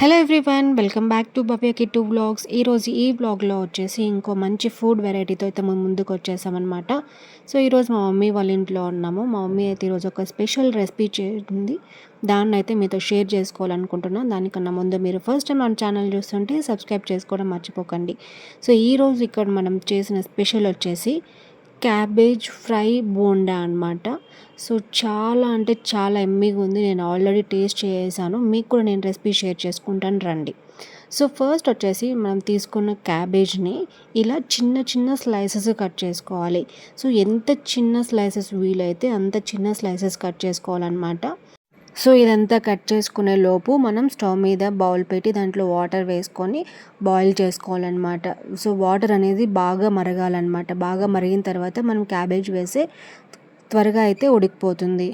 Hello everyone welcome back to Bhavya Kittu blogs ఈరోజు ఈ బ్లాగ్లో వచ్చేసి ఇంకో మంచి ఫుడ్ వెరైటీతో అయితే మేము ముందుకు వచ్చేసామన్నమాట. సో ఈరోజు మా మమ్మీ వాళ్ళ ఇంట్లో ఉన్నాము. మా మమ్మీ అయితే ఈరోజు ఒక స్పెషల్ రెసిపీ చేసింది. దాన్ని అయితే మీతో షేర్ చేసుకోవాలనుకుంటున్నాను దానికన్నా ముందు మీరు ఫస్ట్ టైం మన ఛానల్ చూస్తుంటే సబ్స్క్రైబ్ చేసుకోవడం మర్చిపోకండి. సో ఈరోజు ఇక్కడ మనం చేసిన స్పెషల్ వచ్చేసి క్యాబేజ్ ఫ్రై బోండా అనమాట సో చాలా అంటే చాలా ఎమ్మిగా ఉంది. నేను ఆల్రెడీ టేస్ట్ చేసాను. మీకు కూడా నేను రెసిపీ షేర్ చేసుకుంటాను రండి. సో ఫస్ట్ వచ్చేసి మనం తీసుకున్న క్యాబేజ్ని ఇలా చిన్న చిన్న స్లైసెస్ కట్ చేసుకోవాలి. సో ఎంత చిన్న స్లైసెస్ వీలైతే అంత చిన్న స్లైసెస్ కట్ చేసుకోవాలన్నమాట. సో ఇదంతా కట్ చేసుకునే లోపు మనం స్టవ్ మీద బౌల్ పెట్టి దాంట్లో వాటర్ వేసుకొని బాయిల్ చేసుకోవాలన్నమాట. సో వాటర్ అనేది బాగా మరగాలన్నమాట. బాగా మరిగిన తర్వాత మనం క్యాబేజ్ వేసే త్వరగా అయితే ఉడికిపోతుంది.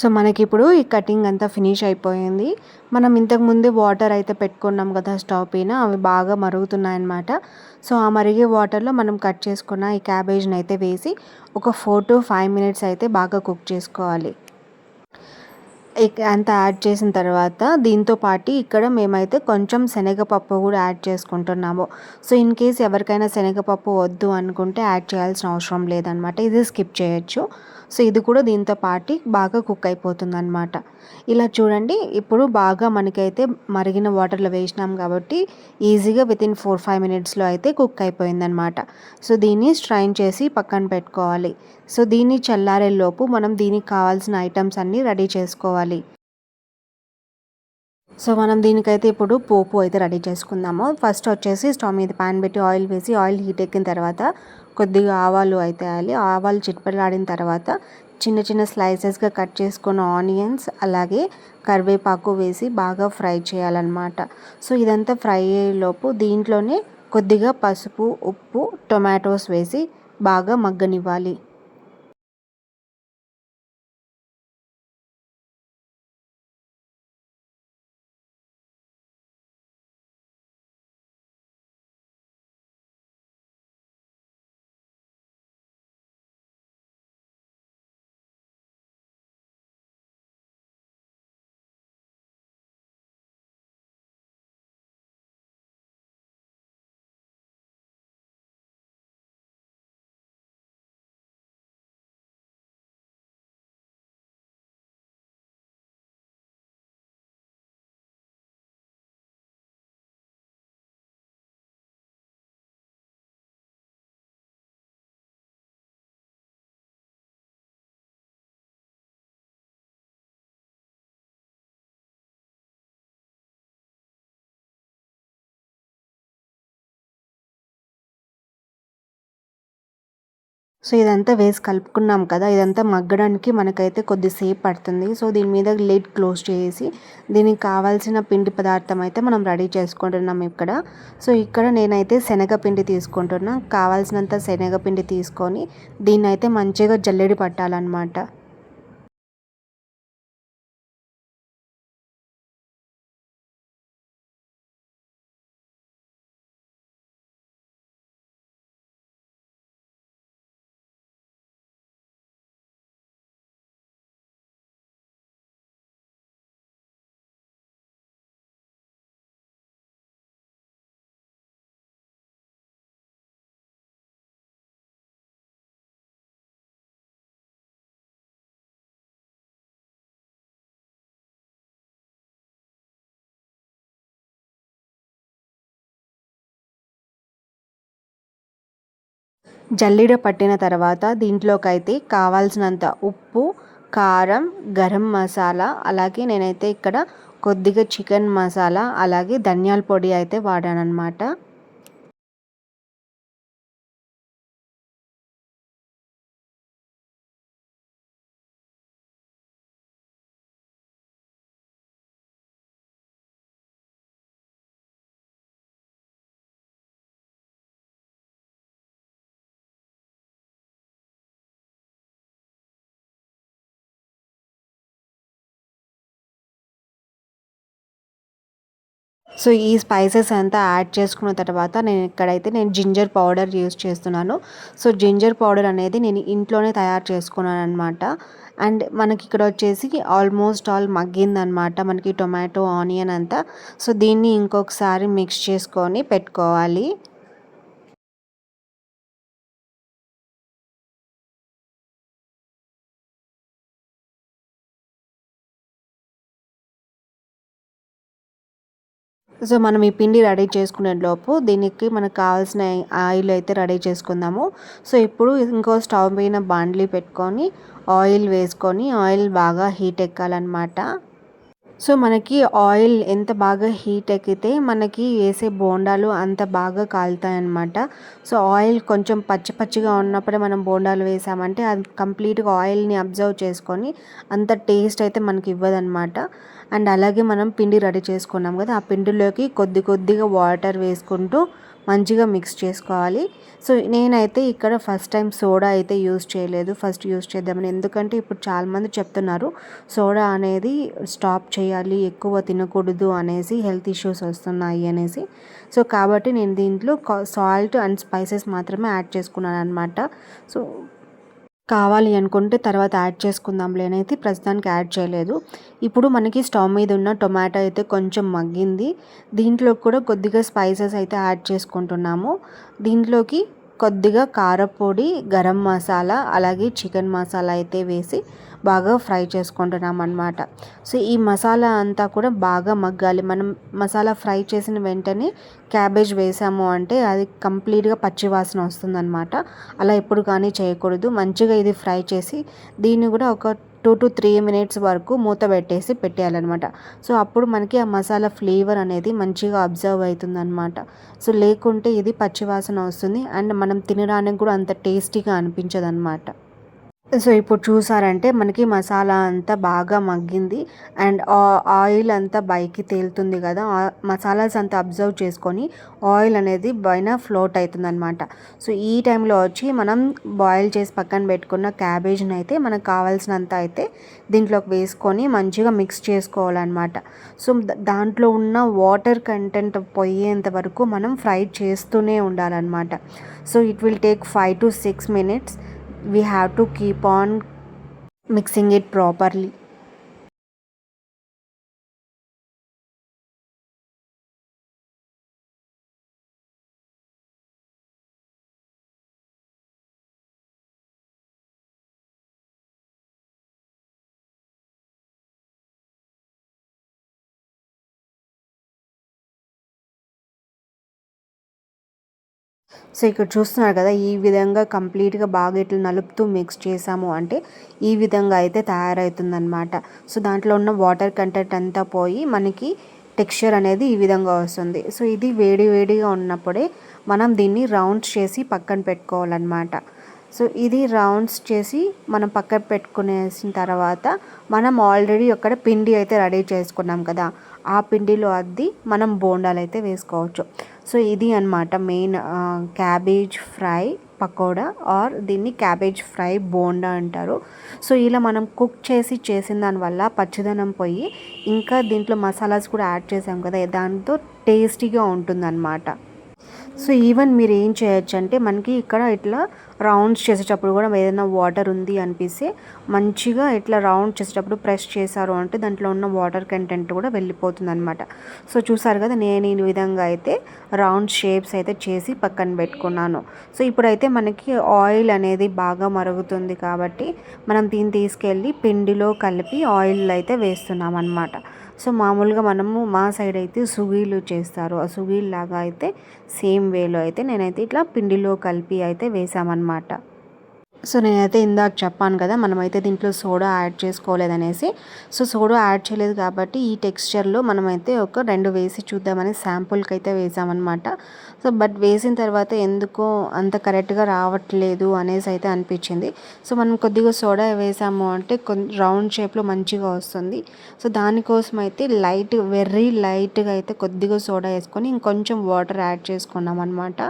సో మనకి ఇప్పుడు ఈ కటింగ్ అంతా ఫినిష్ అయిపోయింది. మనం ఇంతకుముందే వాటర్ అయితే పెట్టుకున్నాం కదా స్టవ్ పైన అవి బాగా మరుగుతున్నాయి అన్నమాట సో ఆ మరిగే వాటర్లో మనం కట్ చేసుకున్న ఈ క్యాబేజ్ని అయితే వేసి ఒక ఫోర్ టు ఫైవ్ మినిట్స్ అయితే బాగా కుక్ చేసుకోవాలి. అంత యాడ్ చేసిన తర్వాత దీంతో పాటు ఇక్కడ మేమైతే కొంచెం శనగపప్పు కూడా యాడ్ చేసుకుంటున్నాము. సో ఇన్ కేస్ ఎవరికైనా శనగపప్పు వద్దు అనుకుంటే యాడ్ చేయాల్సిన అవసరం లేదనమాట ఇది స్కిప్ చేయొచ్చు. సో ఇది కూడా దీంతో పాటు బాగా కుక్ అయిపోతుంది అనమాట ఇలా చూడండి ఇప్పుడు బాగా మనకైతే మరిగిన వాటర్లో వేసినాం కాబట్టి ఈజీగా విత్ ఇన్ ఫోర్ ఫైవ్ మినిట్స్లో అయితే కుక్ అయిపోయిందనమాట సో దీన్ని స్ట్రైన్ చేసి పక్కన పెట్టుకోవాలి. సో దీన్ని చల్లారేలోపు మనం దీనికి కావాల్సిన ఐటమ్స్ అన్నీ రెడీ చేసుకోవాలి. సో మనం దీనికైతే ఇప్పుడు పోపు అయితే రెడీ చేసుకుందాము. ఫస్ట్ వచ్చేసి స్టవ్ మీద ప్యాన్ పెట్టి ఆయిల్ వేసి ఆయిల్ హీట్ ఎక్కిన తర్వాత కొద్దిగా ఆవాలు అయితే వేయాలి. ఆవాలు చిట్పలాడిన తర్వాత చిన్న చిన్న స్లైసెస్గా కట్ చేసుకున్న ఆనియన్స్ అలాగే కరివేపాకు వేసి బాగా ఫ్రై చేయాలన్నమాట. సో ఇదంతా ఫ్రై అయ్యేలోపు దీంట్లోనే కొద్దిగా పసుపు ఉప్పు టొమాటోస్ వేసి బాగా మగ్గనివ్వాలి. సో ఇదంతా వేసి కలుపుకున్నాం కదా ఇదంతా మగ్గడానికి మనకైతే కొద్దిసేపు పడుతుంది. సో దీని మీద లిడ్ క్లోజ్ చేసి దీనికి కావాల్సిన పిండి పదార్థం అయితే మనం రెడీ చేసుకుంటున్నాం ఇక్కడ. సో ఇక్కడ నేనైతే శనగపిండి తీసుకుంటున్నా. కావాల్సినంత శనగపిండి తీసుకొని దీన్ని అయితే మంచిగా జల్లెడి పట్టాలన్నమాట. జల్లిడ పట్టిన తర్వాత దీంట్లోకైతే కావాల్సినంత ఉప్పు కారం గరం మసాలా అలాగే నేనైతే ఇక్కడ కొద్దిగా చికెన్ మసాలా అలాగే ధనియాల పొడి అయితే వాడానన్నమాట. సో ఈ స్పైసెస్ అంతా యాడ్ చేసుకున్న తర్వాత నేను ఇక్కడైతే నేను జింజర్ పౌడర్ యూస్ చేస్తున్నాను. సో జింజర్ పౌడర్ అనేది నేను ఇంట్లోనే తయారు చేసుకున్నాను అనమాట అండ్ మనకి ఇక్కడ వచ్చేసి ఆల్మోస్ట్ ఆల్ మగ్గిందనమాట మనకి టొమాటో ఆనియన్ అంతా. సో దీన్ని ఇంకొకసారి మిక్స్ చేసుకొని పెట్టుకోవాలి. సో మనం ఈ పిండి రెడీ చేసుకునే లోపు దీనికి మనకు కావాల్సిన ఆయిల్ అయితే రెడీ చేసుకుందాము. సో ఇప్పుడు ఇంకో స్టవ్ పైన బాండ్లీ పెట్టుకొని ఆయిల్ వేసుకొని ఆయిల్ బాగా హీట్ ఎక్కాలన్నమాట. సో మనకి ఆయిల్ ఎంత బాగా హీట్ ఎక్కితే మనకి వేసే బోండాలు అంత బాగా కాలుతాయి అన్నమాట సో ఆయిల్ కొంచెం పచ్చి పచ్చిగా ఉన్నప్పుడే మనం బోండాలు వేసామంటే అది కంప్లీట్గా ఆయిల్ని అబ్జర్వ్ చేసుకొని అంత టేస్ట్ అయితే మనకి ఇవ్వదన్నమాట. అండ్ అలాగే మనం పిండి రెడీ చేసుకున్నాం కదా ఆ పిండిలోకి కొద్ది కొద్దిగా వాటర్ వేసుకుంటూ మంచిగా మిక్స్ చేసుకోవాలి. సో నేనైతే ఇక్కడ ఫస్ట్ టైం సోడా అయితే యూస్ చేయలేదు. ఫస్ట్ యూస్ చేద్దామని ఎందుకంటే ఇప్పుడు చాలామంది చెప్తున్నారు సోడా అనేది స్టాప్ చేయాలి ఎక్కువ తినకూడదు అనేసి హెల్త్ ఇష్యూస్ వస్తున్నాయి అనేసి. సో కాబట్టి నేను దీంట్లో సాల్ట్ అండ్ స్పైసెస్ మాత్రమే యాడ్ చేసుకున్నాను అనమాట సో కావాలి అనుకుంటే తర్వాత యాడ్ చేసుకుందాంలే అయితే ప్రస్తుతానికి యాడ్ చేయలేదు. ఇప్పుడు మనకి స్టవ్ మీద ఉన్న టొమాటో అయితే కొంచెం మగ్గింది. దీంట్లో కూడా కొద్దిగా స్పైసెస్ అయితే యాడ్ చేసుకుంటున్నాము. దీంట్లోకి కొద్దిగా కారపొడి గరం మసాలా అలాగే చికెన్ మసాలా అయితే వేసి బాగా ఫ్రై చేసుకుంటున్నాం అనమాట సో ఈ మసాలా అంతా కూడా బాగా మగ్గాలి. మనం మసాలా ఫ్రై చేసిన వెంటనే క్యాబేజ్ వేసాము అంటే అది కంప్లీట్గా పచ్చివాసన వస్తుందన్నమాట. అలా ఎప్పుడు కానీ చేయకూడదు. మంచిగా ఇది ఫ్రై చేసి దీన్ని కూడా ఒక టూ టు త్రీ మినిట్స్ వరకు మూత పెట్టేసి పెట్టేయాలన్నమాట. సో అప్పుడు మనకి ఆ మసాలా ఫ్లేవర్ అనేది మంచిగా అబ్జర్వ్ అవుతుందన్నమాట. సో లేకుంటే ఇది పచ్చివాసన వస్తుంది. అండ్ మనం తినడానికి కూడా అంత టేస్టీగా అనిపించదు అనమాట సో ఇప్పుడు చూసారంటే మనకి మసాలా అంతా బాగా మగ్గింది. అండ్ ఆయిల్ అంతా బైకి తేలుతుంది కదా మసాలాస్ అంతా అబ్జర్వ్ చేసుకొని ఆయిల్ అనేది పైన ఫ్లోట్ అవుతుంది అనమాట సో ఈ టైంలో వచ్చి మనం బాయిల్ చేసి పక్కన పెట్టుకున్న క్యాబేజ్ని అయితే మనకు కావాల్సినంత అయితే దీంట్లోకి వేసుకొని మంచిగా మిక్స్ చేసుకోవాలన్నమాట. సో దాంట్లో ఉన్న వాటర్ కంటెంట్ పోయేంత వరకు మనం ఫ్రై చేస్తూనే ఉండాలన్నమాట. So it will take five to six minutes. We have to keep on mixing it properly so ఇక్కడ చూస్తున్నారు కదా ఈ విధంగా కంప్లీట్గా బాగా ఇట్లా నలుపుతూ మిక్స్ చేసాము అంటే ఈ విధంగా అయితే తయారవుతుందన్నమాట. సో దాంట్లో ఉన్న వాటర్ కంటెంట్ అంతా పోయి మనకి టెక్స్చర్ అనేది ఈ విధంగా వస్తుంది. సో ఇది వేడి వేడిగా ఉన్నప్పుడే మనం దీన్ని రౌండ్స్ చేసి పక్కన పెట్టుకోవాలన్నమాట. సో ఇది రౌండ్స్ చేసి మనం పక్కన పెట్టుకునేసిన తర్వాత మనం ఆల్రెడీ అక్కడ పిండి అయితే రెడీ చేసుకున్నాం కదా. ఆ పిండిలో అద్ది మనం బోండాలు అయితే వేసుకోవచ్చు. సో ఇది అనమాట main cabbage fry pakoda or దీన్ని క్యాబేజ్ ఫ్రై బోండా అంటారు. సో ఇలా మనం కుక్ చేసి చేసిన దానివల్ల పచ్చిదనం పోయి ఇంకా దీంట్లో మసాలాస్ కూడా యాడ్ చేసాం కదా దాంతో టేస్టీగా ఉంటుందన్నమాట. సో ఈవెన్ మీరు ఏం చేయొచ్చు అంటే మనకి ఇక్కడ ఇట్లా రౌండ్స్ చేసేటప్పుడు కూడా ఏదైనా వాటర్ ఉంది అనిపిస్తే మంచిగా ఇట్లా రౌండ్ చేసేటప్పుడు ప్రెస్ చేశారు అంటే దాంట్లో ఉన్న వాటర్ కంటెంట్ కూడా వెళ్ళిపోతుంది అనమాట సో చూసారు కదా నేను ఈ విధంగా అయితే రౌండ్ షేప్స్ అయితే చేసి పక్కన పెట్టుకున్నాను. సో ఇప్పుడైతే మనకి ఆయిల్ అనేది బాగా మరుగుతుంది కాబట్టి మనం దీన్ని తీసుకెళ్ళి పిండిలో కలిపి ఆయిల్ అయితే వేస్తున్నాం అనమాట సో మామూలుగా మనము మా సైడ్ అయితే సుగీలు చేస్తారు. ఆ సుగీల్ లాగా అయితే సేమ్ వేలో అయితే నేనైతే ఇట్లా పిండిలో కలిపి అయితే వేసామన్నమాట. సో నేనైతే ఇందాక చెప్పాను కదా మనమైతే దీంట్లో సోడా యాడ్ చేసుకోలేదనేసి. సో సోడా యాడ్ చేయలేదు కాబట్టి ఈ టెక్స్చర్లో మనమైతే ఒక రెండు వేసి చూద్దామని శాంపుల్కి అయితే వేసామన్నమాట. సో బట్ వేసిన తర్వాత ఎందుకో అంత కరెక్ట్గా రావట్లేదు అనేసి అయితే అనిపించింది. సో మనం కొద్దిగా సోడా వేసాము అంటే కొంచెం రౌండ్ షేప్లో మంచిగా వస్తుంది. సో దానికోసం అయితే లైట్ వెర్రీ లైట్గా అయితే కొద్దిగా సోడా వేసుకొని ఇంకొంచెం వాటర్ యాడ్ చేసుకున్నాం అనమాట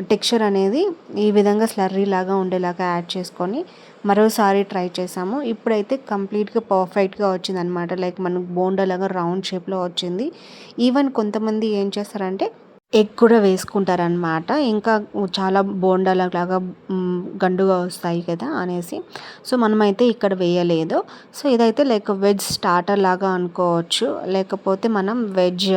టెక్స్చర్ అనేది ఈ విధంగా స్లర్రీ లాగా ఉండేలాగా యాడ్ చేసుకొని మరోసారి ట్రై చేసాము. ఇప్పుడైతే కంప్లీట్గా పర్ఫెక్ట్గా వచ్చింది అనమాట లైక్ మనకు బోండా రౌండ్ షేప్లో వచ్చింది. ఈవెన్ కొంతమంది ఏం చేస్తారంటే ఎగ్ కూడా వేసుకుంటారనమాట ఇంకా చాలా బోండాల లాగా గండుగా వస్తాయి కదా అనేసి. సో మనమైతే ఇక్కడ వేయలేదు. సో ఇదైతే లైక్ వెజ్ స్టార్టర్ లాగా అనుకోవచ్చు. లేకపోతే మనం వెజ్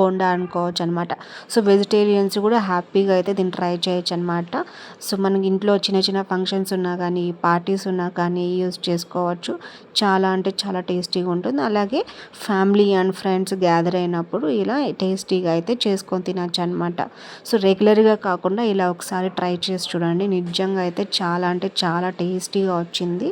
బోండా అనుకోవచ్చు అనమాట సో వెజిటేరియన్స్ కూడా హ్యాపీగా అయితే దీన్ని ట్రై చేయొచ్చు అనమాట సో మనకి ఇంట్లో చిన్న చిన్న ఫంక్షన్స్ ఉన్నా కానీ పార్టీస్ ఉన్నా కానీ యూస్ చేసుకోవచ్చు. చాలా అంటే చాలా టేస్టీగా ఉంటుంది. అలాగే ఫ్యామిలీ అండ్ ఫ్రెండ్స్ గ్యాదర్ అయినప్పుడు ఇలా టేస్టీగా అయితే చేసుకొని తినచ్చు అనమాట సో రెగ్యులర్గా కాకుండా ఇలా ఒకసారి ట్రై చేసి చూడండి. నిజంగా అయితే చాలా అంటే చాలా టేస్టీగా వచ్చింది.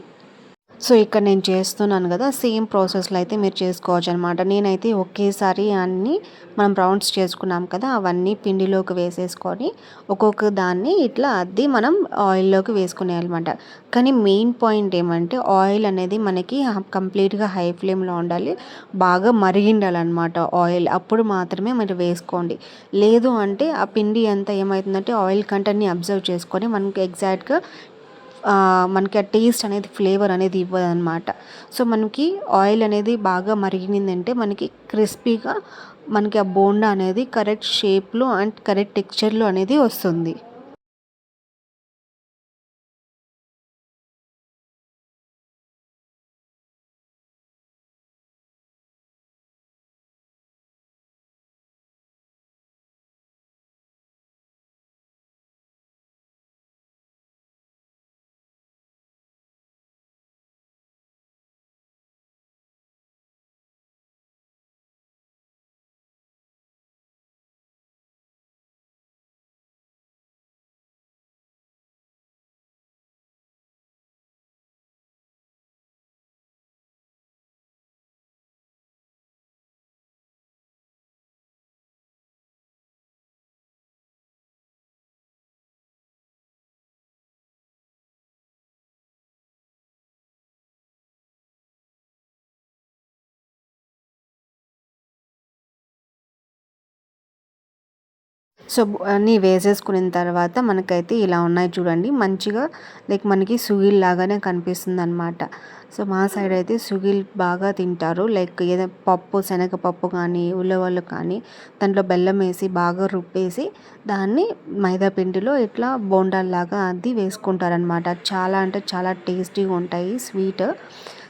సో ఇక్కడ నేను చేస్తున్నాను కదా సేమ్ ప్రాసెస్లో అయితే మీరు చేసుకోవచ్చు అనమాట నేనైతే ఒకేసారి అన్నీ మనం రౌండ్స్ చేసుకున్నాం కదా అవన్నీ పిండిలోకి వేసేసుకొని ఒక్కొక్క దాన్ని ఇట్లా అద్ది మనం ఆయిల్లోకి వేసుకునేయాలన్నమాట. కానీ మెయిన్ పాయింట్ ఏమంటే ఆయిల్ అనేది మనకి కంప్లీట్గా హై ఫ్లేమ్లో ఉండాలి బాగా మరిగిండాలన్నమాట ఆయిల్. అప్పుడు మాత్రమే మీరు వేసుకోండి. లేదు అంటే ఆ పిండి అంతా ఏమవుతుందంటే ఆయిల్ కంటెంట్ని అబ్జర్వ్ చేసుకొని మనకి ఎగ్జాక్ట్గా మనకి ఆ టేస్ట్ అనేది ఫ్లేవర్ అనేది ఇవ్వదు అనమాట సో మనకి ఆయిల్ అనేది బాగా మరిగిందంటే మనకి క్రిస్పీగా మనకి ఆ బోండా అనేది కరెక్ట్ షేప్లో అండ్ కరెక్ట్ టెక్స్చర్లో అనేది వస్తుంది. సో అన్నీ వేసేసుకున్న తర్వాత మనకైతే ఇలా ఉన్నాయి చూడండి. మంచిగా లైక్ మనకి సుగిల్ లాగానే కనిపిస్తుంది అనమాట సో మా సైడ్ అయితే సుగిల్ బాగా తింటారు. లైక్ ఏదో పప్పు శనగపప్పు కానీ ఉల్లవలు కానీ దాంట్లో బెల్లం వేసి బాగా రుప్పేసి దాన్ని మైదా పిండిలో ఇట్లా బోండాల్లాగా అది వేసుకుంటారనమాట చాలా అంటే చాలా టేస్టీగా ఉంటాయి స్వీట్.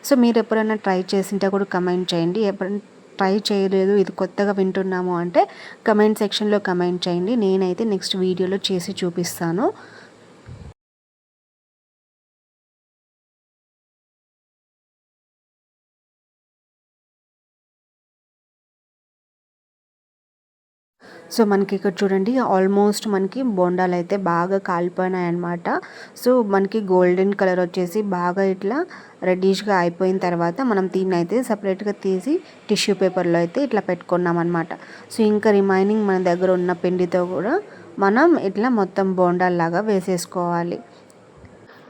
సో మీరు ఎప్పుడైనా ట్రై చేసింటే కూడా కమెంట్ చేయండి. ఎప్పుడైనా ట్రై చేయలేదు ఇది కొత్తగా వింటున్నాము అంటే కమెంట్ సెక్షన్లో కమెంట్ చేయండి. నేనైతే నెక్స్ట్ వీడియోలో చేసి చూపిస్తాను. సో మనకి ఇక్కడ చూడండి ఆల్మోస్ట్ మనకి బోండాలు అయితే బాగా కాలిపోయినాయి అనమాట సో మనకి గోల్డెన్ కలర్ వచ్చేసి బాగా ఇట్లా రెడ్డిష్గా అయిపోయిన తర్వాత మనం దీన్ని అయితే సపరేట్గా తీసి టిష్యూ పేపర్లో అయితే ఇట్లా పెట్టుకున్నాం అనమాట సో ఇంకా రిమైనింగ్ మన దగ్గర ఉన్న పిండితో కూడా మనం ఇట్లా మొత్తం బోండాల్లాగా వేసేసుకోవాలి.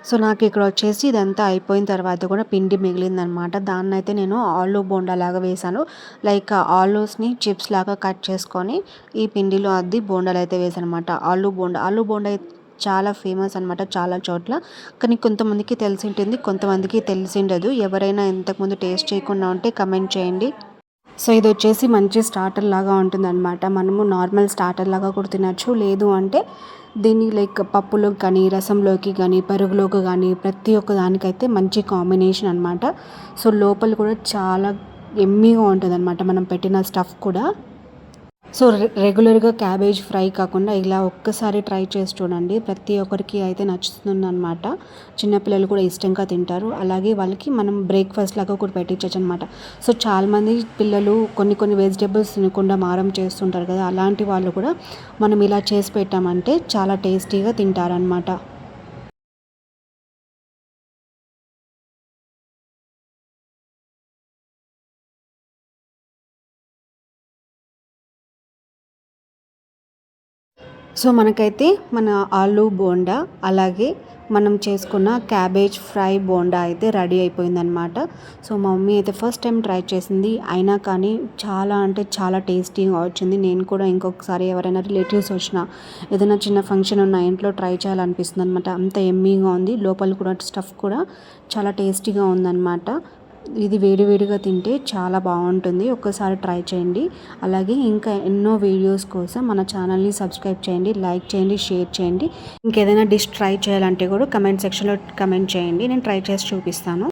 సో నాకు ఇక్కడ వచ్చేసి ఇదంతా అయిపోయిన తర్వాత కూడా పిండి మిగిలిందనమాట. దాన్ని అయితే నేను ఆలు బోండా లాగా వేసాను లైక్ ఆలూస్ని చిప్స్ లాగా కట్ చేసుకొని ఈ పిండిలో అద్ది బోండాలు అయితే వేసాను అనమాట ఆలు బోండా ఆలు బోండా చాలా ఫేమస్ అనమాట చాలా చోట్ల. కానీ కొంతమందికి తెలిసి ఉంటుంది కొంతమందికి తెలిసి ఉండదు ఎవరైనా ఇంతకుముందు టేస్ట్ చేయకుండా ఉంటే కమెంట్ చేయండి. సో ఇది వచ్చేసి మంచి స్టార్టర్ లాగా ఉంటుందన్నమాట మనము నార్మల్ స్టార్టర్ లాగా కూడా తినచ్చు. లేదు అంటే దీన్ని లైక్ పప్పులోకి కానీ రసంలోకి కానీ పెరుగులోకి కానీ ప్రతి ఒక్క దానికైతే మంచి కాంబినేషన్ అనమాట సో లోపల కూడా చాలా ఎమ్మీగా ఉంటుంది అనమాట మనం పెట్టిన స్టఫ్ కూడా. సో రెగ్యులర్గా క్యాబేజ్ ఫ్రై కాకుండా ఇలా ఒక్కసారి ట్రై చేసి చూడండి. ప్రతి ఒక్కరికి అయితే నచ్చుతుంది అనమాట చిన్నపిల్లలు కూడా ఇష్టంగా తింటారు. అలాగే వాళ్ళకి మనం బ్రేక్ఫాస్ట్ లాగా కూడా పెట్టించచ్చు అనమాట సో చాలామంది పిల్లలు కొన్ని కొన్ని వెజిటేబుల్స్ తినకుండా మారం చేస్తుంటారు కదా అలాంటి వాళ్ళు కూడా మనం ఇలా చేసి పెట్టామంటే చాలా టేస్టీగా తింటారనమాట సో మనకైతే మన ఆలు బోండా అలాగే మనం చేసుకున్న క్యాబేజ్ ఫ్రై బోండా అయితే రెడీ అయిపోయిందనమాట సో మా మమ్మీ అయితే ఫస్ట్ టైం ట్రై చేసింది. అయినా కానీ చాలా అంటే చాలా టేస్టీగా వచ్చింది. నేను కూడా ఇంకొకసారి ఎవరైనా రిలేటివ్స్ వచ్చినా ఏదైనా చిన్న ఫంక్షన్ ఉన్న ఇంట్లో ట్రై చేయాలనిపిస్తుంది అనమాట అంత ఎమ్మీగా ఉంది. లోపల కూడా స్టఫ్ కూడా చాలా టేస్టీగా ఉందన్నమాట. ఇది వేడివేడిగా తింటే చాలా బాగుంటుంది. ఒక్కసారి ట్రై చేయండి. అలాగే ఇంకా ఎన్నో వీడియోస్ కోసం మన ఛానల్ని సబ్స్క్రైబ్ చేయండి లైక్ చేయండి షేర్ చేయండి. ఇంకేదైనా డిష్ ట్రై చేయాలంటే కూడా కమెంట్ సెక్షన్లో కమెంట్ చేయండి. నేను ట్రై చేసి చూపిస్తాను.